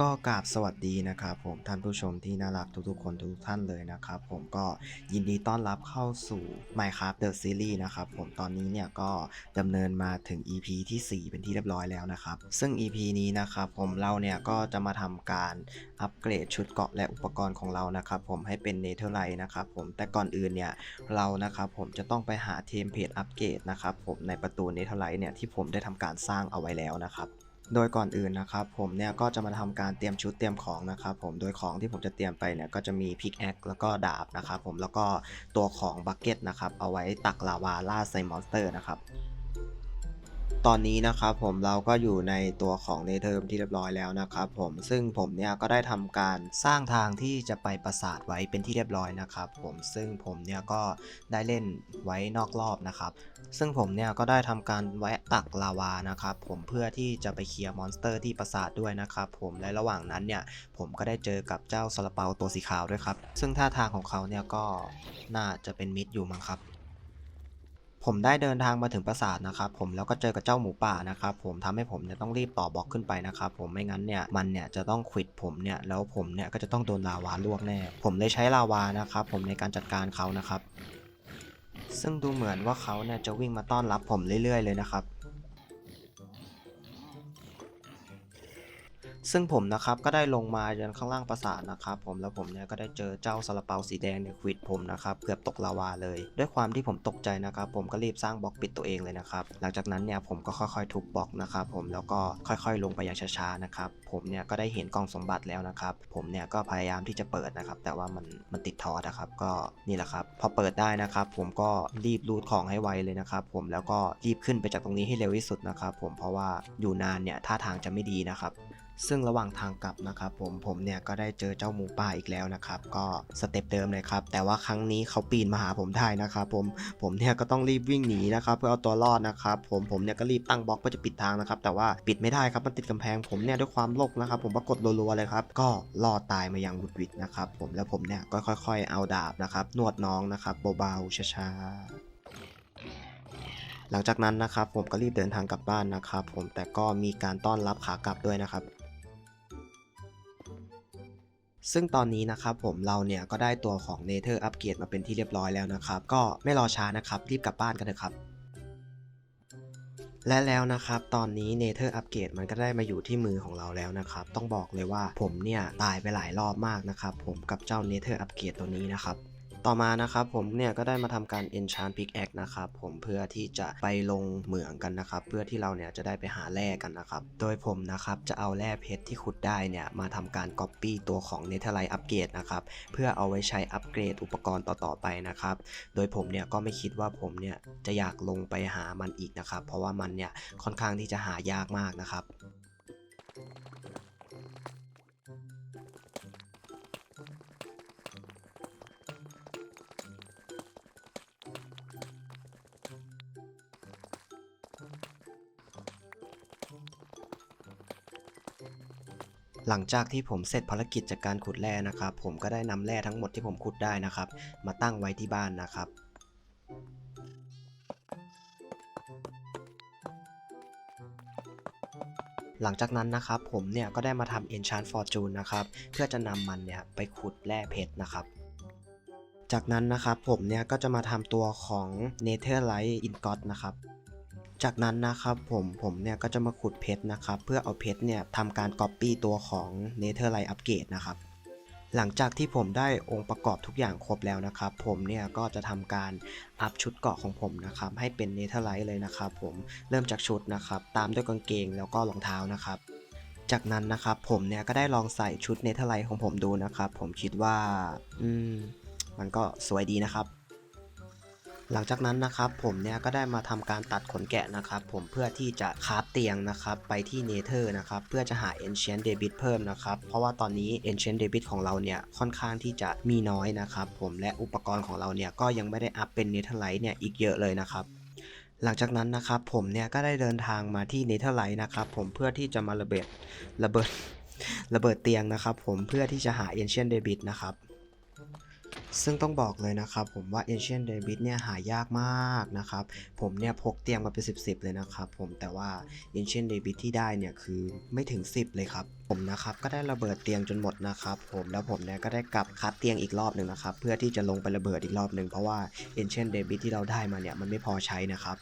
ก็กราบสวัสดีนะครับผมท่านผู้ชมที่น่ารักทุกๆคนทุกท่านเลยนะครับผมก็ยินดีต้อนรับเข้าสู่ Minecraft The Series นะครับผมตอนนี้เนี่ยก็ดำเนินมาถึง EP ที่ 4 เป็นที่เรียบร้อยแล้วนะครับ ซึ่ง EP นี้นะครับผมเราเนี่ยก็จะมาทำการอัปเกรดชุดเกาะและอุปกรณ์ของเรานะครับผมให้เป็นเนเธอร์ไลท์นะครับผมแต่ก่อนอื่นเนี่ยเรานะครับผมจะต้องไปหาเทมเพลตอัปเกรดนะครับผมในประตูเนเธอร์ไลท์เนี่ยที่ผมได้ทำการสร้างเอาไว้แล้วนะครับ โดยก่อนอื่นนะครับผมเนี่ยก็จะมาทำการเตรียมชุดเตรียมของนะครับผมโดยของที่ผมจะเตรียมไปเนี่ยก็จะมีพิกแอคแล้วก็ดาบนะครับผมแล้วก็ตัวของบักเก็ตนะครับเอาไว้ตักลาวาล่าไซมอนสเตอร์นะครับ ตอนนี้นะครับผมเราก็อยู่ในตัวของเนเธอร์ที่เรียบร้อยแล้วนะครับผมซึ่งผมเนี่ยก็ได้ทำการสร้างทางที่จะไปปราสาทไว้เป็นที่เรียบร้อยนะครับผมซึ่งผมเนี่ยก็ได้เล่นไว้นอกรอบนะครับซึ่งผมเนี่ยก็ได้ทำการแวะตักลาวานะครับผมเพื่อที่จะไปเคลียร์มอนสเตอร์ที่ปราสาทด้วยนะครับผมและระหว่างนั้นเนี่ยผมก็ได้เจอกับเจ้าซาลาเปาตัวสีขาวด้วยครับซึ่งท่าทางของเขาเนี่ยก็น่าจะเป็นมิตรอยู่มั้งครับ ผมได้เดินทางมาถึงปราสาทนะครับผมแล้วก็เจอกับเจ้าหมูป่านะครับผมทำให้ผมเนี่ยต้องรีบต่อบล็อกขึ้นไปนะครับผมไม่งั้นเนี่ยมันเนี่ยจะต้องขิดผมเนี่ยแล้วผมเนี่ยก็จะต้องโดนลาวาลวกแน่ ผมเลยใช้ลาวานะครับผมในการจัดการเขานะครับ ซึ่งดูเหมือนว่าเขาเนี่ยจะวิ่งมาต้อนรับผมเรื่อยๆ เลยนะครับ ซึ่งผมนะครับก็ได้ลงมาจนข้างล่างปราสาทนะครับผมแล้วผมเนี่ยก็ได้เจอเจ้าซาลาเปาสีแดงเนี่ยขวิดผมนะครับเกือบตกลาวาเลย ด้วยความที่ผมตกใจนะครับผมก็รีบสร้างบล็อกปิดตัวเองเลยนะครับหลังจากนั้นเนี่ยผมก็ค่อยๆทุบบล็อกนะครับผมแล้วก็ค่อยๆ ลงไปอย่างช้าๆนะครับผมเนี่ยก็ได้เห็นกล่องสมบัติแล้วนะครับผมเนี่ยก็พยายามที่จะเปิดนะครับแต่ว่ามันมันติดทอดนะครับก็นี่แหละครับพอเปิดได้นะครับผมก็รีบรูดของให้ไวเลยนะครับผมแล้วก็รีบขึ้นไปจากตรงนี้ให้เร็วที่สุดนะครับผมเพราะว่าอยู่นานเนี่ยท่าทางจะไม่ดีนะครับ ซึ่งระหว่างทางกลับนะครับผมผมเนี่ยก็ได้เจอเจ้าหมูป่าอีกแล้วนะครับ ก็สเต็ปเดิมเลยครับ แต่ว่าครั้งนี้เขาปีนมาหาผมได้นะครับผมผมเนี่ยก็ต้องรีบวิ่งหนีนะครับเพื่อเอาตัวรอดนะครับ ผมผมเนี่ยก็รีบตั้งบล็อกเพื่อจะปิดทางนะครับ แต่ว่าปิดไม่ได้ครับมันติดกำแพงผมเนี่ยด้วยความโลภนะครับ ผมก็กดรัวๆเลยครับ ก็รอดตายมาอย่างหวุดหวิดนะครับ ผมแล้วผมเนี่ยก็ค่อย ๆ เอาดาบนะครับนวดน้องนะครับเบาๆช้าๆหลังจากนั้นนะครับผมก็รีบเดินทางกลับบ้านนะครับ ผมแต่ก็มีการต้อนรับขากลับด้วยนะครับ ซึ่งตอนนี้นะครับผมเราเนี่ยก็ได้ตัวของเนเธอร์อัปเกรดมาเป็นที่เรียบร้อยแล้วนะครับ ก็ไม่รอช้านะครับรีบกลับบ้านกันเถอะครับ และแล้วนะครับตอนนี้เนเธอร์อัปเกรดมันก็ได้มาอยู่ที่มือของเราแล้วนะครับ ต้องบอกเลยว่าผมเนี่ยตายไปหลายรอบมากนะครับ ผมกับเจ้าเนเธอร์อัปเกรดตัวนี้นะครับ ต่อมานะครับผมเนี่ยก็ได้มาทำการ enchant pickaxe นะครับผมเพื่อที่จะไปลงเหมืองกันนะครับ เพื่อที่เราเนี่ยจะได้ไปหาแร่กันนะครับ โดยผมนะครับจะเอาแร่เพชรที่ขุดได้เนี่ยมาทำการ copy ตัวของ netherite upgrade นะครับเพื่อเอาไว้ใช้อัปเกรดอุปกรณ์ต่อๆไปนะครับ โดยผมเนี่ยก็ไม่คิดว่าผมเนี่ยจะอยากลงไปหามันอีกนะครับ เพราะว่ามันเนี่ยค่อนข้างที่จะหายากมากนะครับ หลังจากที่ผมเสร็จภารกิจจากการขุดแร่นะครับ ผมก็ได้นำแร่ทั้งหมดที่ผมขุดได้นะครับ มาตั้งไว้ที่บ้านนะครับหลังจากนั้นนะครับผมเนี่ยก็ได้มาทำ Enchant Fortune นะครับเพื่อจะนำมันเนี่ยไปขุดแร่เพชรนะครับ จากนั้นนะครับผมเนี่ยก็จะมาทำตัวของ Netherite Ingot นะครับ จากนั้นนะครับผมผมเนี่ยก็จะมาขุดเพชรนะครับ เพื่อเอาเพชรเนี่ยทำการ Copy ตัวของ Netherite Upgrade นะครับ หลังจากที่ผมได้องค์ประกอบทุกอย่างครบแล้วนะครับ ผมเนี่ยก็จะทำการอัพชุดเกาะของผมนะครับ ให้เป็นเนเธอร์ไลท์เลยนะครับผมเริ่มจากชุดนะครับ ตามด้วยกางเกงแล้วก็รองเท้านะครับจากนั้นนะครับผมเนี่ยก็ได้ลองใส่ชุดเนเธอร์ไลท์ของผมดูนะครับ ผมคิดว่า อืม มันก็สวยดีนะครับ หลังจากนั้นนะครับผมเนี่ยก็ได้มาทำการตัดขนแกะนะครับผมเพื่อที่จะคราฟเตียงนะครับไปที่เนเธอร์นะครับเพื่อจะหา Ancient Debit เพิ่มนะครับเพราะว่าตอนนี้ Ancient Debit ของเราเนี่ยค่อนข้างที่จะมีน้อยนะครับผมและอุปกรณ์ของเราเนี่ยก็ยังไม่ได้อัพเป็น Netherite เนี่ยอีกเยอะเลยนะครับหลังจากนั้นนะครับผมเนี่ยก็ได้เดินทางมาที่เนเธอร์ไลท์นะครับผมเพื่อที่จะมาระเบิดระเบิดระเบิดเตียงนะครับผมเพื่อที่จะหา Ancient Debit นะครับ ซึ่งต้องบอกเลยนะครับผมว่า Ancient Debit เนี่ยหายากมากนะครับ ผมเนี่ยพกเตียงมาเป็น 10 10 เลยนะครับผมแต่ว่า Ancient Debit ที่ได้เนี่ยคือไม่ถึง 10 เลยครับ ผมนะครับก็ได้ระเบิดเตียงจนหมดนะครับผมแล้วผมเนี่ยก็ได้กลับคัดเตียงอีกรอบหนึ่งนะครับเพื่อที่จะลงไประเบิดอีกรอบหนึ่งเพราะว่า Ancient Debit ที่เราได้มาเนี่ยมันไม่พอใช้นะครับ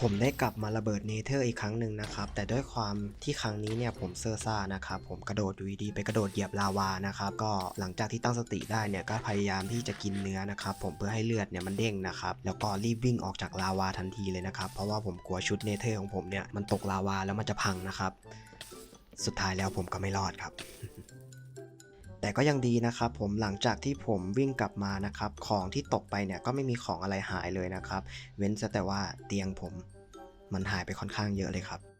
ผมได้กลับมาระเบิดเนเธอร์อีกครั้งหนึ่งนะครับ แต่ด้วยความที่ครั้งนี้เนี่ยผมเซอร์ซ่านะครับ ผมกระโดดอยู่ดีไปกระโดดเหยียบลาวานะครับ ก็หลังจากที่ตั้งสติได้เนี่ยก็พยายามที่จะกินเนื้อนะครับผมเพื่อให้เลือดเนี่ยมันเด้งนะครับ แล้วก็รีบวิ่งออกจากลาวาทันทีเลยนะครับ เพราะว่าผมกลัวชุดเนเธอร์ของผมเนี่ยมันตกลาวาแล้วมันจะพังนะครับ สุดท้ายแล้วผมก็ไม่รอดครับ แต่ก็ยังดีนะครับผมหลังจากที่ผมวิ่งกลับมานะครับของที่ตกไปเนี่ยก็ไม่มีของอะไรหายเลยนะครับ เว้นแต่ว่าเตียงผมมันหายไปค่อนข้างเยอะเลยครับ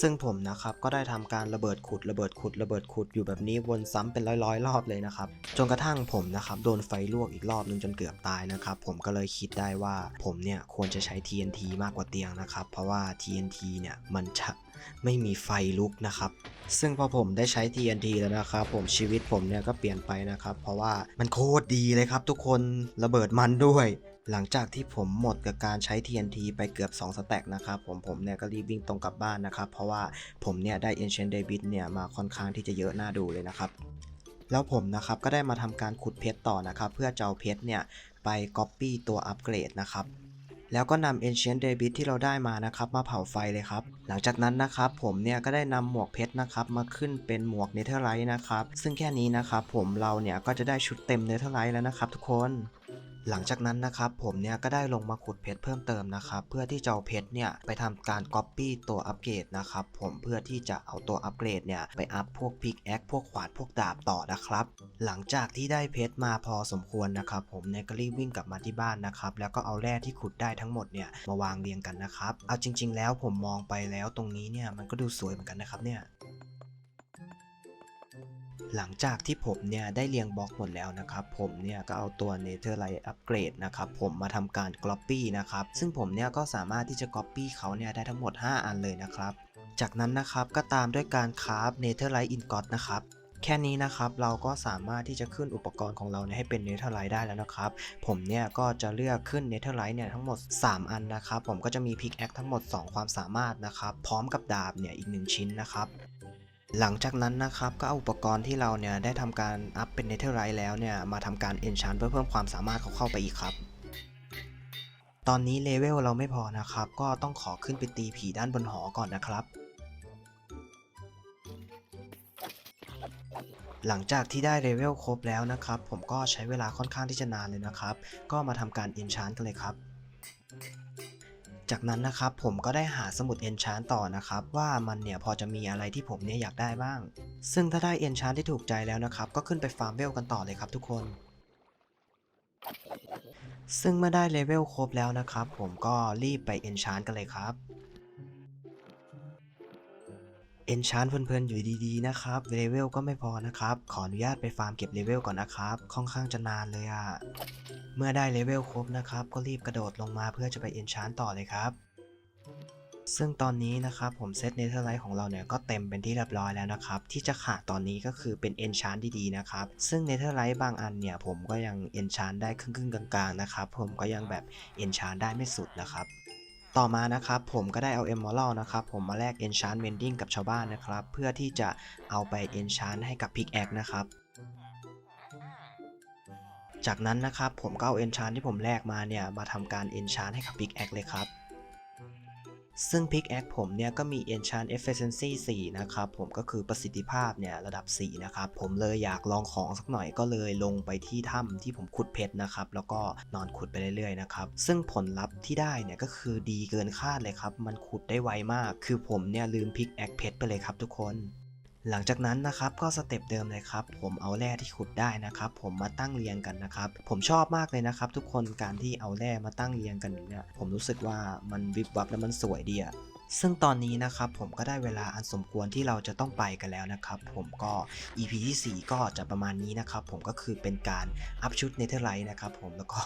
ซึ่งผมนะครับก็ได้ทำการระเบิดขุดระเบิดขุดระเบิดขุดอยู่แบบนี้วนซ้ำเป็นร้อยๆ รอบเลยนะครับจนกระทั่งผมนะครับโดนไฟลวกอีกรอบนึงจนเกือบตายนะครับผมก็เลยคิดได้ว่าผมเนี่ยควรจะใช้ TNT มากกว่าเตียงนะครับเพราะว่า TNT เนี่ยมันจะไม่มีไฟลุกนะครับ ซึ่งพอผมได้ใช้ TNT แล้วนะครับ ผมชีวิตผมเนี่ยก็เปลี่ยนไปนะครับ เพราะว่ามันโคตรดีเลยครับทุกคนระเบิดมันด้วย หลังจากที่ผมหมดกับการใช้ TNT ไปเกือบ2สแต็กนะครับผมผมเนี่ยก็รีบวิ่งตรงกลับบ้านนะครับ เพราะว่าผมเนี่ยได้ Ancient David เนี่ยมาค่อนข้างที่จะเยอะน่าดูเลยนะครับแล้วผมนะครับก็ได้มาทำการขุดเพชรต่อนะครับเพื่อจะเอาเพชรเนี่ยไป Copy ตัวอัปเกรดนะครับแล้วก็นำ Ancient David ที่เราได้มานะครับมาเผาไฟเลยครับ หลังจากนั้นนะครับผมเนี่ยก็ได้นำหมวกเพชรนะครับมาขึ้นเป็นหมวก Netherite นะครับซึ่งแค่นี้นะครับผมเราเนี่ยก็จะได้ชุดเต็ม Netherite แล้วนะครับทุกคน หลังจากนั้นนะครับผมเนี่ยก็ได้ลงมาขุดเพชรเพิ่มเติมนะครับเพื่อที่จะเอาเพชรเนี่ยไปทำการ Copy ตัวอัปเกรดนะครับผมเพื่อที่จะเอาตัวอัปเกรดเนี่ยไปอัพพวกพิกแอคพวกขวานพวกดาบต่อนะครับ หลังจากที่ได้เพชรมาพอสมควรนะครับผมเนี่ยก็รีบวิ่งกลับมาที่บ้านนะครับแล้วก็เอาแร่ที่ขุดได้ทั้งหมดเนี่ยมาวางเรียงกันนะครับเอาจริง ๆ แล้วผมมองไปแล้วตรงนี้เนี่ยมันก็ดูสวยเหมือนกันนะครับเนี่ย หลังจากที่ผมเนี่ยได้เรียงบล็อกหมดแล้วนะครับ ผมเนี่ยก็เอาตัว Netherite Upgrade นะครับผมมาทำการ Copy นะครับ ซึ่งผมเนี่ยก็สามารถที่จะ Copy เขาเนี่ยได้ทั้งหมด 5 อันเลยนะครับ จากนั้นนะครับก็ตามด้วยการคราฟ Netherite Ingot นะครับแค่นี้นะครับเราก็สามารถที่จะขึ้นอุปกรณ์ของเราเนี่ยให้เป็น Netherite ได้แล้วนะครับ ผมเนี่ยก็จะเลือกขึ้น Netherite เนี่ยทั้งหมด 3 อันนะครับ ผมก็จะมี Pickaxe ทั้งหมด 2 ความสามารถนะครับ พร้อมกับดาบเนี่ยอีก 1 ชิ้นนะครับ หลังจากนั้นนะครับก็เอาอุปกรณ์ที่เราเนี่ยได้ทำการอัพเป็น Netherite แล้วเนี่ยมาทำการ Enchant เพื่อเพิ่มความสามารถเขาเข้าไปอีกครับ ตอนนี้เลเวลเราไม่พอนะครับ ก็ต้องขอขึ้นไปตีผีด้านบนหอก่อนนะครับ หลังจากที่ได้เลเวลครบแล้วนะครับ ผมก็ใช้เวลาค่อนข้างที่จะนานเลยนะครับ ก็มาทำการ Enchant กันเลยครับ จากนั้นนะครับผมก็ได้หาสมุดเอนชานต่อนะครับว่ามันเนี่ยพอจะมีอะไรที่ผมเนี่ยอยากได้บ้าง ซึ่งถ้าได้เอนชานที่ถูกใจแล้วนะครับก็ขึ้นไปฟาร์มเวลกันต่อเลยครับทุกคน ซึ่งเมื่อได้เลเวลครบแล้วนะครับผมก็รีบไปเอนชานกันเลยครับ Enchant เพลินๆอยู่ดีๆนะครับเลเวลก็ไม่พอนะครับ ขออนุญาตไปฟาร์มเก็บเลเวลก่อนนะครับ ค่อนข้างจะนานเลยอะเมื่อได้เลเวลครบนะครับ ก็รีบกระโดดลงมาเพื่อจะไป Enchant ต่อเลยครับซึ่งตอนนี้นะครับผมเซตเนเธอร์ไลท์ของเราเนี่ยก็เต็มเป็นที่เรียบร้อยแล้วนะครับ ที่จะขาดตอนนี้ก็คือเป็น Enchant ดีๆนะครับ ซึ่งเนเธอร์ไลท์บางอันเนี่ยผมก็ยัง Enchant ได้ครึ่งๆกลางๆนะครับ ผมก็ยังแบบ Enchant ได้ไม่สุดนะครับ ต่อมานะครับผมก็ได้เอา Emerald นะครับผมมาแลก Enchant Mending กับชาวบ้านนะครับ เพื่อที่จะเอาไป Enchant ให้กับ Pickaxe นะครับจากนั้นนะครับผมก็เอา Enchant ที่ผมแลกมาเนี่ยมาทำการ Enchant ให้กับ Pickaxe เลยครับ ซึ่ง Pickaxe ผมเนี่ยก็มี Enchant Efficiency 4 นะครับ ผมก็คือประสิทธิภาพเนี่ยระดับ 4 นะครับ ผมเลยอยากลองของสักหน่อยก็เลยลงไปที่ถ้ำที่ผมขุดเพชรนะครับ แล้วก็นอนขุดไปเรื่อยๆนะครับ ซึ่งผลลัพธ์ที่ได้เนี่ยก็คือดีเกินคาดเลยครับ มันขุดได้ไวมาก คือผมเนี่ยลืม Pickaxe เพชรไปเลยครับทุกคน หลังจากนั้นนะครับก็สเต็ปเดิมเลยครับ ผมเอาแร่ที่ขุดได้นะครับ ผมมาตั้งเรียงกันนะครับ ผมชอบมากเลยนะครับ ทุกคนการที่เอาแร่มาตั้งเรียงกันเนี่ยผมรู้สึกว่ามันวิบวับและมันสวยดีอะ ซึ่งตอนนี้นะครับผมก็ได้เวลาอันสมควรที่เราจะต้องไปกันแล้วนะครับผมก็ EP ที่ 4 ก็จะประมาณนี้นะครับผมก็คือเป็นการอัพชุดเนเธอร์ไลท์นะครับผมแล้วก็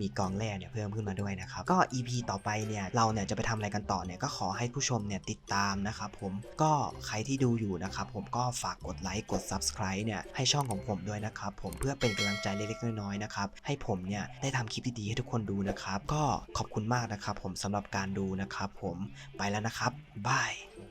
มีกองแร่เนี่ยเพิ่มขึ้นมาด้วยนะครับก็ EP ต่อไปเนี่ยเราเนี่ยจะไปทำอะไรกันต่อเนี่ยก็ขอให้ผู้ชมเนี่ยติดตามนะครับผมก็ใครที่ดูอยู่นะครับผมก็ฝากกดไลค์กด Subscribe เนี่ยให้ช่องของผมด้วยนะครับผมเพื่อเป็นกำลังใจเล็กๆน้อยๆนะครับให้ผมเนี่ยได้ทำคลิปดีๆให้ทุกคนดูนะครับก็ขอบคุณมากนะครับผมสำหรับการดูนะครับผมไปแล้วนะครับบาย